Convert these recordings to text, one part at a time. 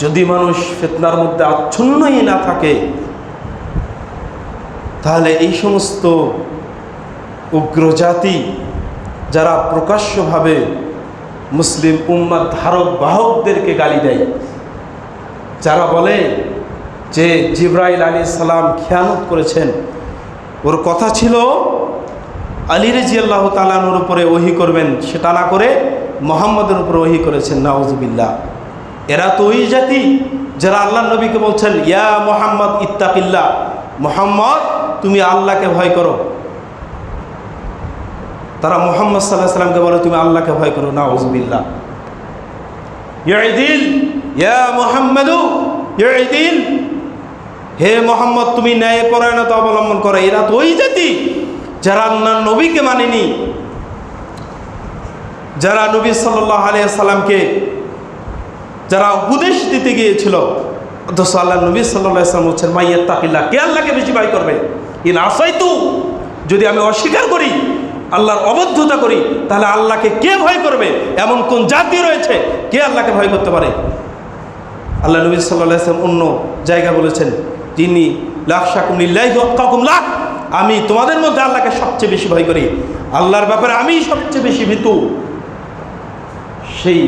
যদি মানুষ ফেতনার মধ্যে আচ্ছন্নই না থাকে, তাহলে এই সমস্ত উগ্রজাতি যারা প্রকাশ্যভাবে মুসলিম উম্মার ধারক বাহকদেরকে গালি দেয়, যারা বলে যে জিব্রাইল আলী সালাম খেয়ানত করেছেন। ওর কথা ছিল, আলী রেজি তালানুর উপরে ওহি করবেন, সেটা না করে মোহাম্মদের উপরে ওহি করেছেন, নাউজুবিল্লাহ। এরা তো ওই জাতি যারা আল্লাহ নবীকে বলছেন, ইয়া মোহাম্মদ ইত্তাকিল্লা মোহাম্মদ, তুমি আল্লাহকে ভয় করো। তারা মোহাম্মদ সাল্লাহ সাল্লামকে বলে, তুমি আল্লাহকে ভয় করো, নাউজুবিল্লাহ। ইয়াদিল ইয়া মোহাম্মদু? হে মোহাম্মদ, তুমি ন্যায় পরায়ণতা অবলম্বন করো। এরা তো ওই জাতি যারা আল্লাহ নবীকে মানেনি। যারা নবী সাল্লাহ আলিয়া সাল্লামকে যারা উপদেশ দিতে গিয়েছিল, অথচ আল্লাহ নবী সাল্লাহ ইসলাম বলছেন মাইয়ের তাকিল্লা কে আল্লাহকে বেশি ভয় করবে? ইন আসাই তু যদি আমি অস্বীকার করি, আল্লাহর অবদ্ধতা করি, তাহলে আল্লাহকে কে ভয় করবে? এমন কোন জাতি রয়েছে, কে আল্লাহকে ভয় করতে পারে? আল্লাহ নবী সাল্লাহ ইসলাম অন্য জায়গা বলেছেন, যিনি লাখ শাকুমিল্লাহ লাখ, আমি তোমাদের মধ্যে আল্লাহকে সবচেয়ে বেশি ভয় করি। আল্লাহর ব্যাপারে আমি সবচেয়ে বেশি ভীতু। সেই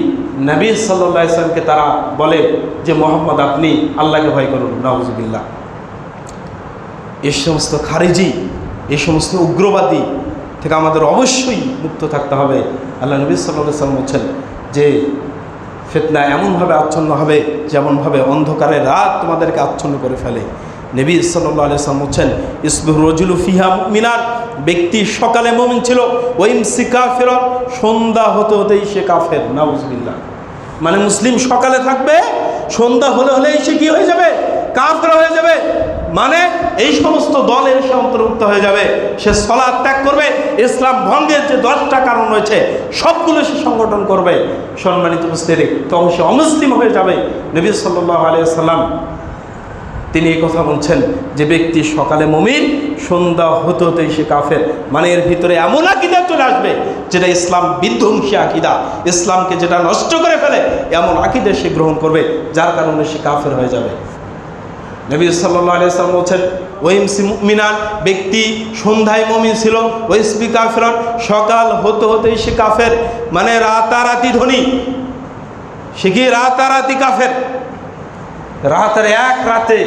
নবী সাল্লাহ ইসলামকে তারা বলে যে, মোহাম্মদ, আপনি আল্লাহকে ভয় করুন নওয়াজবিল্লা এ সমস্ত খারিজি, এ সমস্ত উগ্রবাদী থেকে আমাদের অবশ্যই মুক্ত থাকতে হবে। আল্লাহ নবী সাল্লাহ সাল্লাম বলছেন যে, ফেতনা এমনভাবে আচ্ছন্ন হবে, যেমনভাবে অন্ধকারের রাত তোমাদেরকে আচ্ছন্ন করে ফেলে। নবী সাল্লাহ আলিয়াল্লাম বলছেন ইসবুর রজুলু ফিহা মিনার ব্যক্তি সকালে মমিন ছিল ওইম সিকা ফেরত সন্ধ্যা হতে হতেই সে কাফের নাউজবিল্লা মানে মুসলিম সকালে থাকবে, সন্ধ্যা হলে হলেই সে কি হয়ে যাবে? কাফের হয়ে যাবে। মানে এই সমস্ত দলের সে অন্তর্ভুক্ত হয়ে যাবে। সে সলা ত্যাগ করবে, ইসলাম ভঙ্গের যে দশটা কারণ রয়েছে, সবগুলো সে সংগঠন করবে। সম্মানিত উপস্থিতি, তখন সে অমুসলিম হয়ে যাবে। নবী সাল্লাহ আলিয়া সাল্লাম তিনি এই কথা বলছেন যে ব্যক্তি সকালে মমিন, সন্ধ্যা হতে হতেই সে কাফের। মানে এর ভিতরে এমন আকিদা চলে আসবে যেটা ইসলাম বিধ্বংসী আকিদা। ইসলামকে যেটা নষ্ট করে ফেলে, এমন আকিদা সে গ্রহণ করবে, যার কারণে সে কাফের হয়ে যাবে। নবী সাল্লাহ বলছেন ওয়েমসি মিনান ব্যক্তি সন্ধ্যায় মমিন ছিল ওয়েসবি কাফেরন, সকাল হতে হতেই সে কাফের। মানে রাতারাতি ধনী, সে কি রাতারাতি কাফের? রাতের এক রাতে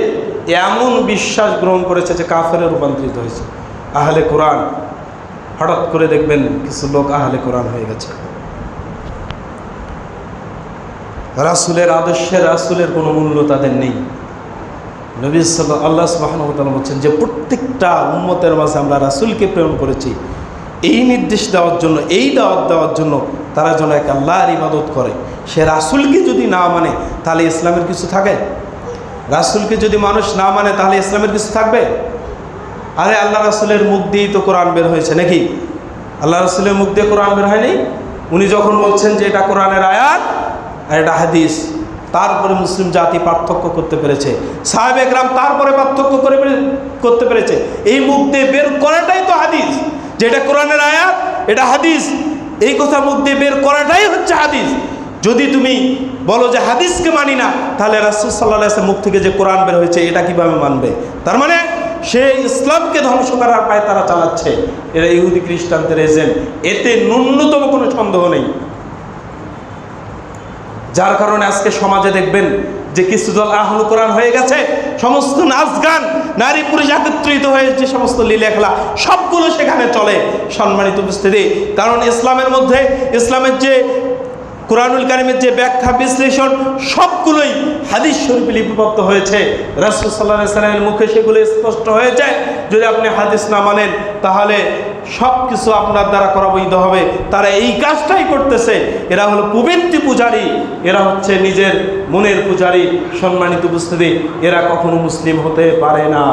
এমন বিশ্বাস গ্রহণ করেছে যে কাফেরে রূপান্তরিত হয়েছে। আহলে কোরআন, হঠাৎ করে দেখবেন কিছু লোক আহলে কোরআন হয়ে গেছে। রাসুলের আদর্শে রাসুলের কোনো মূল্য তাদের নেই। নবী সাল্লাহ আল্লাহ সুবাহনতাল বলছেন যে প্রত্যেকটা উম্মতের মাঝে আমরা রাসুলকে প্রেরণ করেছি। এই নির্দেশ দেওয়ার জন্য, এই দাওয়াত দেওয়ার জন্য তারা যেন এক আল্লাহর ইবাদত করে। সে রাসুলকে যদি না মানে তাহলে ইসলামের কিছু থাকে? রাসুলকে যদি মানুষ না মানে তাহলে ইসলামের কিছু থাকবে? আরে আল্লাহ রাসুলের মুখ দিয়েই তো কোরআন বের হয়েছে নাকি? আল্লাহ রাসুলের মুখ দিয়ে কোরআন বের হয়নি? উনি যখন বলছেন যে এটা কোরআনের আয়াত আর এটা হাদিস, তারপরে মুসলিম জাতি পার্থক্য করতে পেরেছে। সাহেব একরাম তারপরে পার্থক্য করে করতে পেরেছে। এই মুখ দিয়ে বের করাটাই তো হাদিস। যেটা কোরআনের আয়াত, এটা হাদিস। এই কথা মুখ দিয়ে বের করাটাই হচ্ছে হাদিস। যদি তুমি বলো যে হাদিসকে মানি না, তাহলে রাসুল সাল্লাহ মুখ থেকে যে কোরআন বের হয়েছে, এটা কীভাবে মানবে? তার মানে সে ইসলামকে ধ্বংস করার পায়ে তারা চালাচ্ছে। এরা ইহুদি, খ্রিস্টানদের এজেন্ট এতে ন্যূনতম কোনো সন্দেহ নেই। যার কারণে আজকে সমাজে দেখবেন যে কিছু দল আহল কোরআন হয়ে গেছে, সমস্ত নাচ গান, নারী পুরুষ একত্রিত হয়ে যে সমস্ত লীলা খেলা, সবগুলো সেখানে চলে সম্মানিত উপস্থিতি। কারণ ইসলামের মধ্যে, ইসলামের যে কোরআনুল কারিমের যে ব্যাখ্যা, বিশ্লেষণ, সবগুলোই হাদিস শরীফে লিপিবদ্ধ হয়েছে। রাসুল সাল্লাহ সাল্লামের মুখে সেগুলো স্পষ্ট হয়েছে। যদি আপনি হাদিস না মানেন, তাহলে সব কিছু আপনার দ্বারা করা বৈধ হবে। তারা এই কাজটাই করতেছে। এরা হলো কুবেন্তি পূজারী, এরা হচ্ছে নিজের মনের পূজারী, সম্মানিত উপস্থিতি। এরা কখনো মুসলিম হতে পারে না।